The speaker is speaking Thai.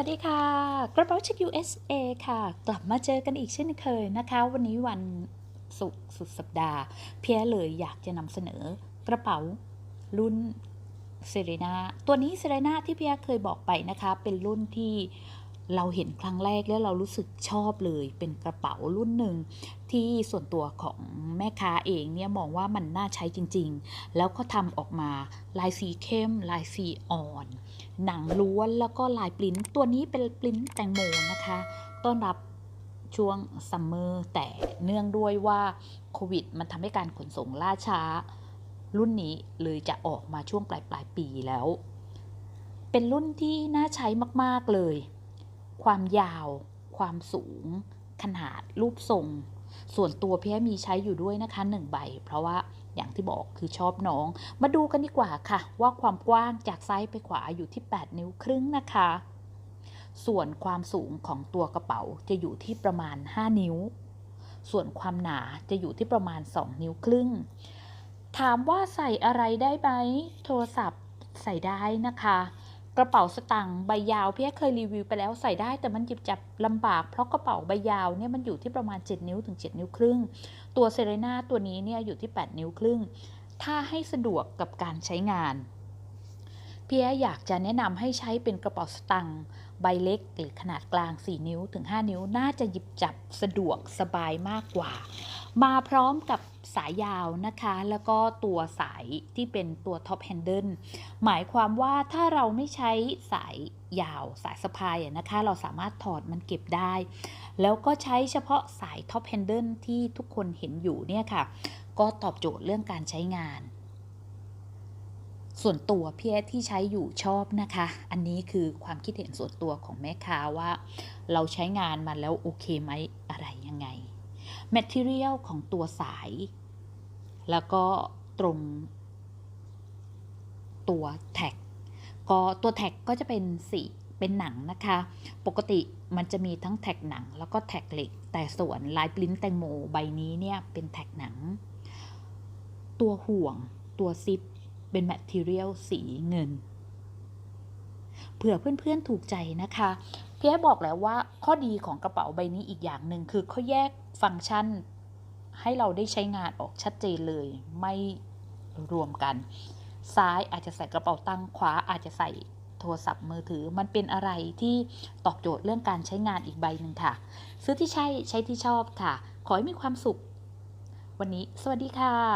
วัสดีค่ะ กระเป๋าชิค USA ค่ะ กลับมาเจอกันอีกเช่นเคยนะคะ วันนี้วันศุกร์สุดสัปดาห์ เพียเลยอยากจะนำเสนอกระเป๋ารุ่นเซเรนาตัวนี้เซเรนาที่เพียเคยบอกไปนะคะ เป็นรุ่นที่ เราเห็นครั้งแรกแล้วเรารู้สึกชอบเลยเป็นกระเป๋ารุ่นหนึ่งที่ส่วนตัวของแม่ค้าเองเนี่ยมองว่ามันน่าใช้จริง ๆ แล้วก็ทำออกมาลายสีเข้ม ลายสีอ่อน หนังล้วนแล้วก็ลายปริ้นตัวนี้เป็นปริ้นแตงโมนะคะ ต้อนรับช่วงซัมเมอร์แต่เนื่องด้วยว่าโควิดมันทำให้การขนส่งล่าช้า รุ่นนี้เลยจะออกมาช่วงปลายปลายปีแล้ว เป็นรุ่นที่น่าใช้มาก ๆ เลย ความยาว ความสูง ขนาดรูปทรง ส่วนตัวพี่แอมีใช้อยู่ด้วยนะคะหนึ่งใบ เพราะว่าอย่างที่บอกคือชอบน้อง มาดูกันดีกว่าค่ะ ว่าความกว้างจากซ้ายไปขวาอยู่ที่ 8 นิ้วครึ่งนะคะ ส่วนความสูงของตัวกระเป๋าจะอยู่ที่ประมาณ 5 นิ้ว ส่วนความหนาจะอยู่ที่ประมาณ 2 นิ้วครึ่ง ถามว่าใส่อะไรได้ไหมโทรศัพท์ใส่ได้นะคะ กระเป๋าสตางค์ใบยาวพี่เคยรีวิวไปแล้วใส่ได้แต่มันหยิบจับลำบากเพราะกระเป๋าใบยาวเนี่ยมันอยู่ที่ประมาณ 7 นิ้วถึง 7 นิ้วครึ่ง ตัวเซเรนาตัวนี้เนี่ยอยู่ที่ 8 นิ้วครึ่ง ถ้าให้สะดวกกับการใช้งานพี่แออยากจะแนะนำให้ใช้เป็นกระเป๋าสตางค์ใบเล็กหรือขนาดกลาง 4 นิ้วถึง 5 นิ้วน่าจะหยิบจับสะดวกสบายมากกว่า มาพร้อมกับสายยาวนะคะ แล้วก็ตัวสายที่เป็นตัวท็อปแฮนเดิลหมายความว่าถ้าเราไม่ใช้สายยาวสายสะพายนะคะ เราสามารถถอดมันเก็บได้ แล้วก็ใช้เฉพาะสายท็อปแฮนเดิลที่ทุกคนเห็นอยู่เนี่ยค่ะ ก็ตอบโจทย์เรื่องการใช้งาน ส่วนตัวพี่แอที่ใช้อยู่ชอบนะคะ อันนี้คือความคิดเห็นส่วนตัวของแม่ค้าว่า เราใช้งานมาแล้วโอเคไหมอะไรยังไง Material ของตัวสาย แล้วก็ตรงตัวแท็กก็ตัวแท็กก็จะเป็นสีเป็นหนังนะคะ ปกติมันจะมีทั้งแท็กหนังแล้วก็แท็กเหล็ก แต่ส่วนลายปริ้นแตงโมใบนี้เนี่ยเป็นแท็กหนัง ตัวห่วงตัวซิปเป็นแมทเทียลสีเงิน เผื่อเพื่อนๆถูกใจนะคะพี่แอบอกแล้วว่าข้อดีของกระเป๋าใบนี้อีกอย่างหนึ่งคือเขาแยก ฟังก์ชันให้เราได้ใช้งานออกชัดเจนเลยไม่รวมกัน ซ้ายอาจจะใส่กระเป๋าตังค์ขวาอาจจะใส่โทรศัพท์มือถือมันเป็นอะไรที่ตอบโจทย์เรื่องการใช้งานอีกใบหนึ่งค่ะ ซื้อที่ใช่ใช้ที่ชอบค่ะ ขอให้มีความสุข วันนี้ สวัสดีค่ะ